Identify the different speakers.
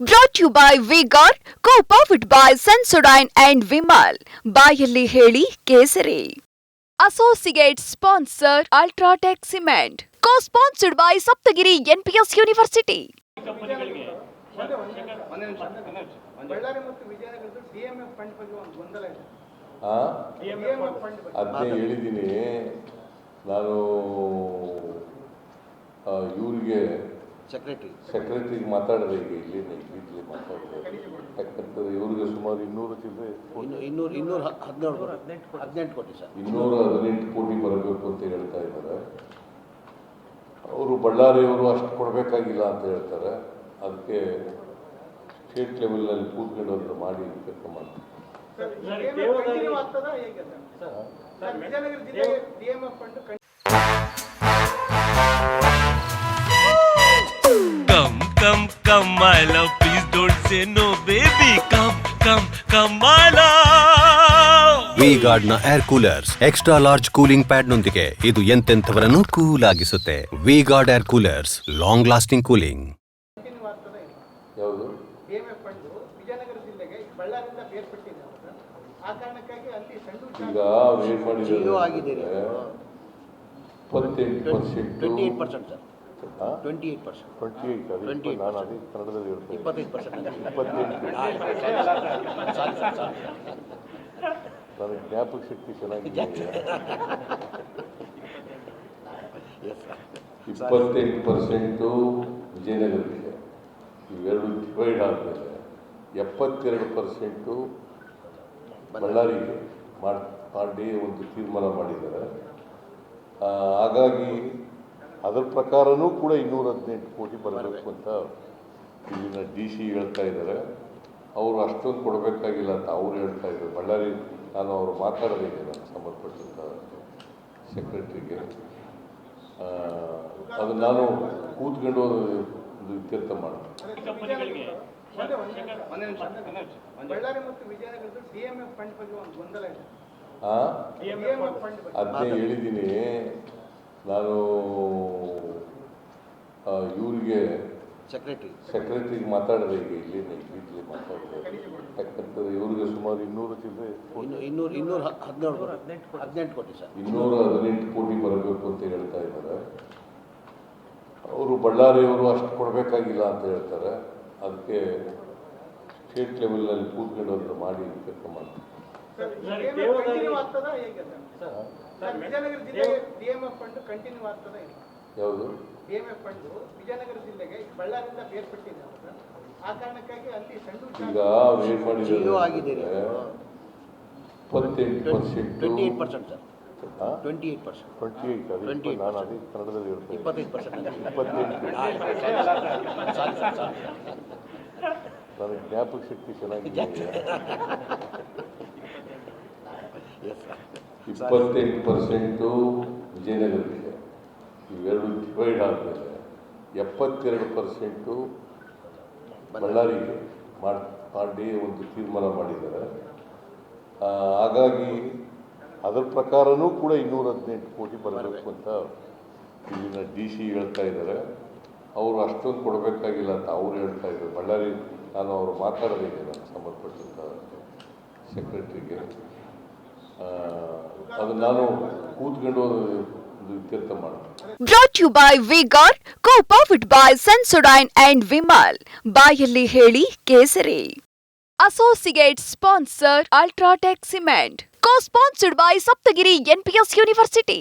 Speaker 1: Brought you by V Guard co powered by Sensodyne and Vimal ಬಾಯಲ್ಲಿ ಹೇಳಿ ಕೇಸರಿ. Associate sponsor UltraTech cement co sponsored by Saptagiri NPS university
Speaker 2: Ballari ಮತ್ತು ವಿಜಯನಗರದ DMF fund ಬಗ್ಗೆ ಒಂದು ಗೊಂದಲ ಇದೆ
Speaker 3: ಆ?
Speaker 2: ಡಿಎಂಎಫ್ ಫಂಡ್ ಬಗ್ಗೆ
Speaker 3: ಅದನ್ನೇ ಹೇಳಿದ್ದೀನಿ. ನಾನು ಇವ್ರಿಗೆ
Speaker 4: ಸೆಕ್ರೆಟರಿ
Speaker 3: ಸೆಕ್ರೆಟರಿ ಮಾತಾಡಿದೆ ಈಗ ಇಲ್ಲಿ ಇಲ್ಲಿ ಮಾತಾಡಿದೆ. ಯಾಕಂತಂದ್ರೆ ಇವ್ರಿಗೆ ಸುಮಾರು ಇನ್ನೂರು ಚಿಲ್ಲರೆ
Speaker 4: ಇನ್ನೂರು ಇನ್ನೂರು ಹದಿನೇಳು ಹದಿನೆಂಟು ಕೋಟಿ ಸರ್.
Speaker 3: ಇನ್ನೂರ ಹದಿನೆಂಟು ಕೋಟಿ ಬರಬೇಕು ಅಂತ ಹೇಳ್ತಾ ಇದ್ದಾರೆ. ಅವರು ಬಳ್ಳಾರಿಯವರು ಅಷ್ಟು ಕೊಡಬೇಕಾಗಿಲ್ಲ ಅಂತ ಹೇಳ್ತಾರೆ. ಅದಕ್ಕೆ ಸ್ಟೇಟ್ ಲೆವೆಲ್ನಲ್ಲಿ ಕೂತ್ಕೊಂಡು ಅಂತ ಮಾಡಿ ಕೆಲಸ ಮಾಡ್ತಾರೆ.
Speaker 2: Sir
Speaker 5: V ಗಾರ್ಡ್ನ air coolers extra large cooling pad ನೊಂದಿಗೆ ಇದು ಎಂತೆಂಥವರನ್ನು cool ಆಗಿಸುತ್ತೆ V Guard air coolers long lasting cooling
Speaker 3: ಈಗ. ಇಪ್ಪತ್ತೆಂಟು percent
Speaker 4: twenty eight percent sir. Twenty eight percent
Speaker 3: twenty ಅದು?
Speaker 4: 28
Speaker 3: ಇಪ್ಪ- ನಾನು ಅದೇ ಕನ್ನಡದಲ್ಲಿ
Speaker 4: ಇಪ್ಪತ್ತೈದು ಪರ್ಸೆಂಟ್
Speaker 3: ಇಪ್ಪತ್ತೆಂಟು. ನನಗೆ ಜ್ಞಾಪಕ ಶಕ್ತಿ ಚೆನ್ನಾಗಿದೆ ಇಪ್ಪತ್ತೆಂಟು ಪರ್ಸೆಂಟು ವಿಜಯನಗರಕ್ಕೆ ಇವೆರಡು ಡಿವೈಡ್ ಆದಮೇಲೆ ಎಪ್ಪತ್ತೆರಡು ಪರ್ಸೆಂಟು ಬಳ್ಳಾರಿಗೆ ಮಾಡಿ ಮಾಡಿ ಒಂದು ತೀರ್ಮಾನ ಮಾಡಿದ್ದಾರೆ ಹಾಗಾಗಿ ಅದರ ಪ್ರಕಾರನೂ ಕೂಡ ಇನ್ನೂರ ಹದಿನೆಂಟು ಕೋಟಿ ಬರಬೇಕು ಅಂತ ಇಲ್ಲಿನ ಡಿ ಸಿ ಹೇಳ್ತಾ ಇದ್ದಾರೆ ಅವರು ಅಷ್ಟೊಂದು ಕೊಡಬೇಕಾಗಿಲ್ಲ ಅಂತ ಅವರು ಹೇಳ್ತಾ ಇದ್ದಾರೆ ಬಳ್ಳಾರಿ ನಾನು ಅವರು ಮಾತಾಡಬೇಕು ನಾನು ಸಂಬಂಧಪಟ್ಟಂಥ ಸೆಕ್ರೆಟ್ರಿಗೆ ಅದು ನಾನು ಕೂತ್ಕೊಂಡು ಒಂದು ಇತ್ಯರ್ಥ ಮಾಡ್ತೀನಿ.
Speaker 2: ಒಂದೇ ನಿಮಿಷ ಬಳ್ಳಾರಿ ಮತ್ತು ವಿಜಯನಗರದ ಡಿಎಂಎಫ್ ಫಂಡ್ ಬಗ್ಗೆ ಒಂದು ಗೊಂದಲ ಇದೆ.
Speaker 3: ಆ?
Speaker 2: ಡಿಎಂಎಫ್ ಫಂಡ್ ಬಗ್ಗೆ.
Speaker 3: ಅದನ್ನೇ ಹೇಳಿದ್ದೀನಿ. ನಾನು ಇವರಿಗೆ ಇವ್ರಿಗೆ
Speaker 4: ಸೆಕ್ರೆಟರಿ
Speaker 3: ಸೆಕ್ರೆಟ್ರಿಗೆ ಮಾತಾಡಬೇಕು ಈಗ ಇಲ್ಲಿ ಇಲ್ಲಿ ಮಾತಾಡಿದೆ ಯಾಕಂತಂದ್ರೆ ಸುಮಾರು ಇನ್ನೂರು ಜಿಲ್ಲೆ
Speaker 4: ಇನ್ನು ಇನ್ನೂರು ಇನ್ನೂರ ಹದಿನೇಳು ಹದಿನೆಂಟು ಕೋಟಿ ಸರ್.
Speaker 3: ಇನ್ನೂರ ಹದಿನೆಂಟು ಕೋಟಿ ಬರಬೇಕು ಅಂತ ಹೇಳ್ತಾ ಇದ್ದಾರೆ. ಅವರು ಬಳ್ಳಾರಿಯವರು ಅಷ್ಟು ಕೊಡಬೇಕಾಗಿಲ್ಲ ಅಂತ ಹೇಳ್ತಾರೆ. ಅದಕ್ಕೆ ಸ್ಟೇಟ್ ಲೆವೆಲ್ನಲ್ಲಿ ಕೂತ್ಕೊಂಡು ಅಂತ ಮಾಡಿ ಕೆಲಸ ಮಾಡ್ತಾರೆ.
Speaker 2: ಕಂಟಿನ್ಯೂ
Speaker 3: ಯಾವುದು
Speaker 2: ವಿಜಯನಗರ ಜಿಲ್ಲೆಗೆ ಬಳ್ಳಾರಿಯಿಂದ ಬೇರ್ಪಟ್ಟಿದೆ ಆ ಕಾರಣಕ್ಕಾಗಿ ಅಲ್ಲಿ ಸಣ್ಣ
Speaker 3: ಇಪ್ಪತ್ತೆಂಟು percent
Speaker 4: twenty eight percent sir. Twenty eight percent.
Speaker 3: Twenty eight ಅದು
Speaker 4: 28
Speaker 3: ಇಪ್ಪ- ನಾನು ಅದೇ ಕನ್ನಡದಲ್ಲಿ ಹೇಳ್ತೇನೆ
Speaker 4: ಇಪ್ಪತ್ತೈದು ಪರ್ಸೆಂಟ್
Speaker 3: ಇಪ್ಪತ್ತೆಂಟು ನನಗೆ ಜ್ಞಾಪಕ ಶಕ್ತಿ ಚೆನ್ನಾಗಿದೆ ಇಪ್ಪತ್ತೆಂಟು ಪರ್ಸೆಂಟು ವಿಜಯನಗರಕ್ಕೆ ಇವೆರಡು ಡಿವೈಡ್ ಆದಮೇಲೆ ಎಪ್ಪತ್ತೆರಡು ಪರ್ಸೆಂಟು ಬಳ್ಳಾರಿಗೆ ಮಾಡಿ ಒಂದು ತೀರ್ಮಾನ ಮಾಡಿದ್ದಾರೆ. ಹಾಗಾಗಿ ಅದರ ಪ್ರಕಾರನೂ ಕೂಡ ಇನ್ನೂರ ಹದಿನೆಂಟು ಕೋಟಿ ಬರಬೇಕು ಅಂತ ಇಲ್ಲಿನ ಡಿ ಸಿ ಹೇಳ್ತಾ ಇದ್ದಾರೆ. ಅವರು ಅಷ್ಟೊಂದು ಕೊಡಬೇಕಾಗಿಲ್ಲ ಅಂತ ಅವರು ಹೇಳ್ತಾ ಇದ್ದಾರೆ. ಬಳ್ಳಾರಿ ನಾನು ಅವರು ಮಾತಾಡಬೇಕು ನಾನು ಸಂಬಂಧಪಟ್ಟಂಥ ಸೆಕ್ರೆಟ್ರಿಗೆ ಅದು ನಾನು ಕೂತ್ಕೊಂಡು ಇತ್ಯರ್ಥ
Speaker 1: brought you by V Guard co powered by Sensodyne and Vimal ಬಾಯಲ್ಲಿ ಹೇಳಿ ಕೇಸರಿ. Associate sponsor UltraTech cement co sponsored by Saptagiri NPS university